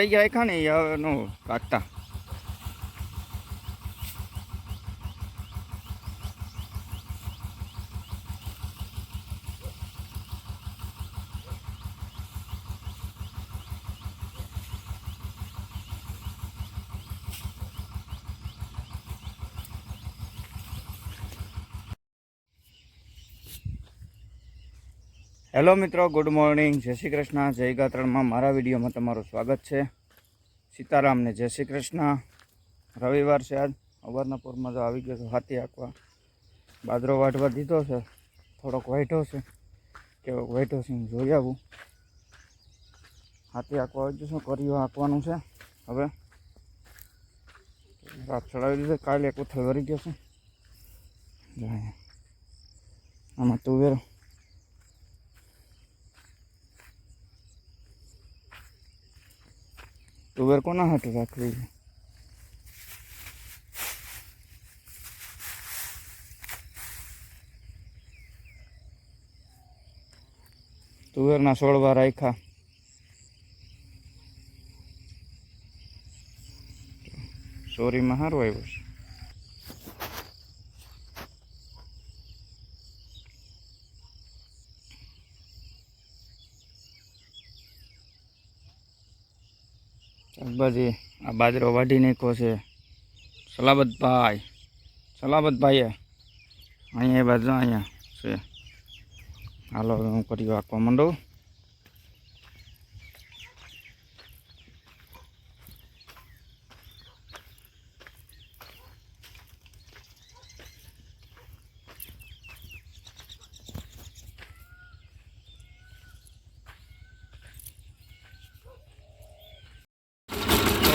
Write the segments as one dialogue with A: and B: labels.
A: રહી ગયા ખાને એ નો કાઢતા. હેલો મિત્રો, ગુડ મોર્નિંગ. જય શ્રી કૃષ્ણ. જય ગાત્રણમાં મારા વિડીયોમાં તમારું સ્વાગત છે. સીતારામને જય શ્રી કૃષ્ણ. રવિવાર છે આજ. અવારનાપુરમાં તો આવી ગયો છે, હાથી આંકવા બાદરો વાટવા દીધો છે. થોડોક વાઈટો છે. કેવો વાઈટો છે જોઈ આવું. હાથી આંકવા આવી તો શું કર્યું આંકવાનું છે? હવે રાત ચડાવી દીધો કાલે એક ઉથલ વરી ગયો છે. આમાં તુવેર તુવેર કોના હાટે રાખવી છે તુવેરના સોળવા રાખ્યા સોરીમાં સારું આવ્યું છે શાકભાજી આ બાજરો વાઢી નાખ્યો છે. સલાબતભાઈ, સલાબતભાઈએ અહીંયા એ બાજુ અહીંયા છે. હાલો હું કરી વાંકવા માંડું.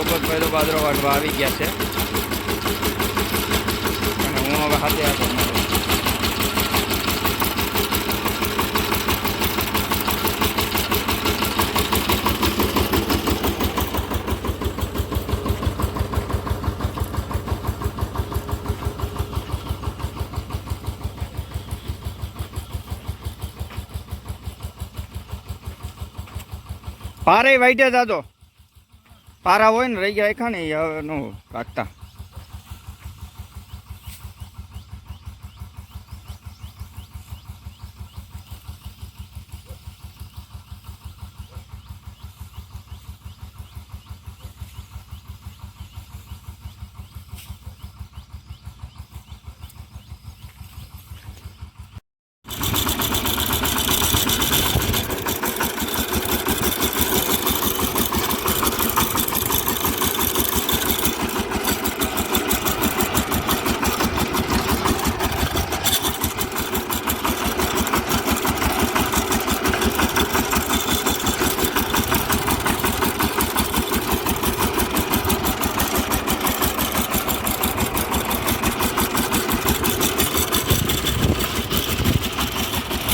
A: સોબતભાઈ પહેલો બાદરો વાટવા આવી ગયા છે. અને હું હવે હાથે આપો પારે વાઈટે જાજો. પારા હોય ને રહી ગયા ખાને એ હવે નો કાઢતા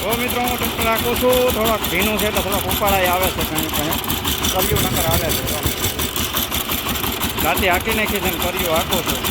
A: તો મિત્રો હું ટ્રેક્ટર રાખું છું. થોડાક ભીનું છે તો થોડાક ઉપાળાય આવે છે કંઈ કંઈ કર્યું નકર આવે છે. રાતે હાકી નાખી છે કર્યું હાંકું છું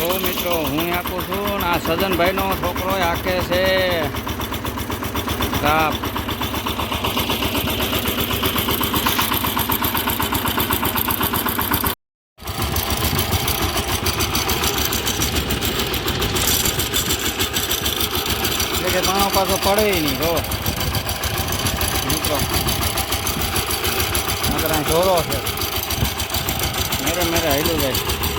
A: તો મિત્રો, હું આપું છું આ સજનભાઈનો છોકરો આકે છે. કાપ કે પાણો પાછો પડે નહીં જો મિત્રો અહીં ઢોરો છે. મેરે મેરે હેલું જાય.